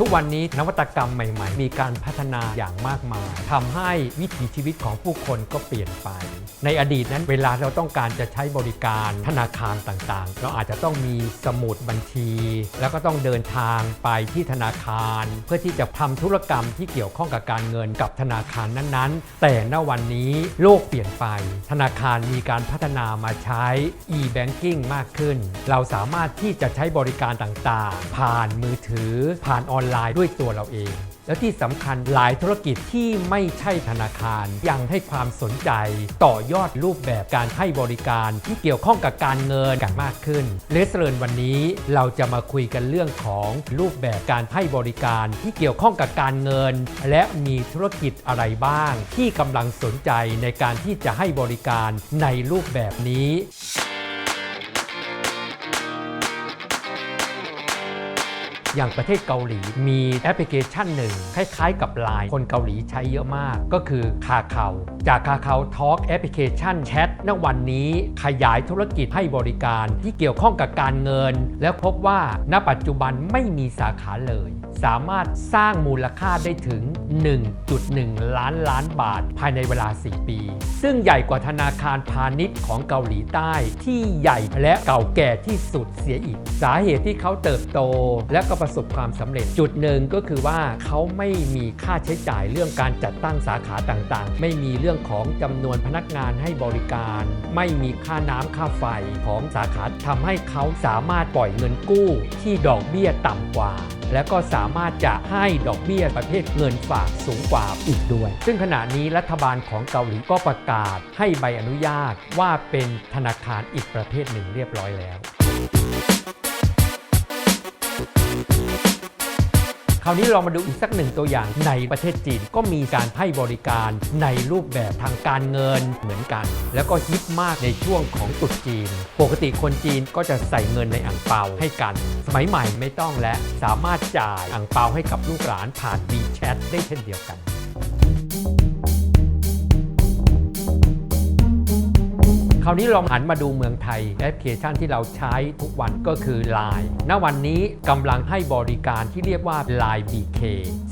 ทุกวันนี้นวัตกรรมใหม่ ๆ มีการพัฒนาอย่างมากมายทำให้วิถีชีวิตของผู้คนก็เปลี่ยนไป ในอดีตนั้นเวลาเราต้องการจะใช้บริการธนาคารต่างๆ เราอาจจะต้องมีสมุดบัญชี แล้วก็ต้องเดินทางไปที่ธนาคาร เพื่อที่จะทำธุรกรรมที่เกี่ยวข้องกับการเงินกับธนาคารนั้นๆ แต่ณวันนี้โลกเปลี่ยนไป ธนาคารมีการพัฒนามาใช้ e-banking มากขึ้น เราสามารถที่จะใช้บริการต่างๆ ผ่านมือถือ ผ่านออนไลน์ด้วยตัวเราเอง แล้วที่สำคัญหลายธุรกิจที่ไม่ใช่ธนาคารยังให้ความสนใจ ต่อยอดรูปแบบการให้บริการที่เกี่ยวข้องกับการเงินกันมากขึ้นเลสเรินวันนี้เราจะมาคุยกันเรื่องของรูปแบบการให้บริการที่เกี่ยวข้องกับการเงิน และมีธุรกิจอะไรบ้าง ที่กำลังสนใจในการที่จะให้บริการในรูปแบบนี้ อย่างประเทศเกาหลีมีแอปพลิเคชันหนึ่งคล้ายๆกับ Line คนเกาหลีใช้เยอะมาก ก็คือคาเขาจากคาเขาทอ l k แอปพลิเคชันแชทณวันนี้ขยายธุรกิจให้บริการที่เกี่ยวข้องกับการเงิน แล้วพบว่าณปัจจุบันไม่มีสาขาเลย สามารถสร้างมูลค่าได้ถึง 1.1 ล้านล้านบาทภายในเวลา 4 ปี ซึ่งใหญ่กว่าธนาคารพาณิชย์ของเกาหลีใต้ที่ใหญ่และเก่าแก่ที่สุดเสียอีก สาเหตุที่เขาเติบโตและก็ประสบความสำเร็จ จุดหนึ่งก็คือว่าเขาไม่มีค่าใช้จ่ายเรื่องการจัดตั้งสาขาต่างๆ ไม่มีเรื่องของจำนวนพนักงานให้บริการ ไม่มีค่าน้ำค่าไฟของสาขาทำให้เขาสามารถปล่อยเงินกู้ ที่ดอกเบี้ยต่ำกว่า และก็สามารถจะให้ดอกเบี้ยประเภทเงินฝากสูงกว่าอีกด้วย ซึ่งขณะนี้รัฐบาลของเกาหลีก็ประกาศให้ใบอนุญาตว่าเป็นธนาคารอีกประเภทหนึ่งเรียบร้อยแล้ว คราวนี้เรามาดูอีกสักหนึ่งตัวอย่างในประเทศจีนก็มีการให้บริการในรูปแบบทางการเงินเหมือนกัน แล้วก็ฮิตมากในช่วงของตรุษจีน ปกติคนจีนก็จะใส่เงินในอ่างเปาให้กัน สมัยใหม่ไม่ต้องและสามารถจ่ายอ่างเปาให้กับลูกหลานผ่าน WeChat ได้เช่นเดียวกัน คราวนี้ลองหันมาดูเมืองไทยแอปพลิเคชันที่เราใช้ทุกวันก็คือ Line ณวันนี้กำลังให้บริการที่เรียกว่า Line BK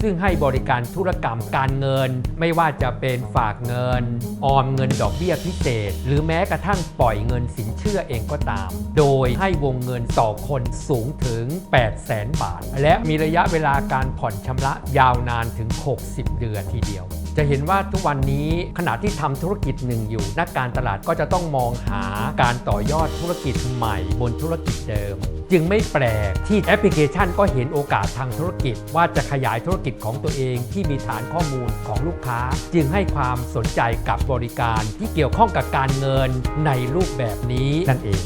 ซึ่งให้บริการธุรกรรมการเงิน ไม่ว่าจะเป็นฝากเงิน ออมเงินดอกเบี้ยพิเศษ หรือแม้กระทั่งปล่อยเงินสินเชื่อเองก็ตาม โดยให้วงเงินต่อคนสูงถึง 8 0 0แสนบาท และมีระยะเวลาการผ่อนชำระยาวนานถึง 60 เดือนทีเดียว จะเห็นว่าทุกวันนี้ขณะที่ทำธุรกิจหนึ่งอยู่นักการตลาดก็จะต้องมองหาการต่อยอดธุรกิจใหม่ บนธุรกิจเดิม จึงไม่แปลกที่แอปพลิเคชันก็เห็นโอกาสทางธุรกิจ ว่าจะขยายธุรกิจของตัวเองที่มีฐานข้อมูลของลูกค้า จึงให้ความสนใจกับบริการที่เกี่ยวข้องกับการเงินในรูปแบบนี้นั่นเอง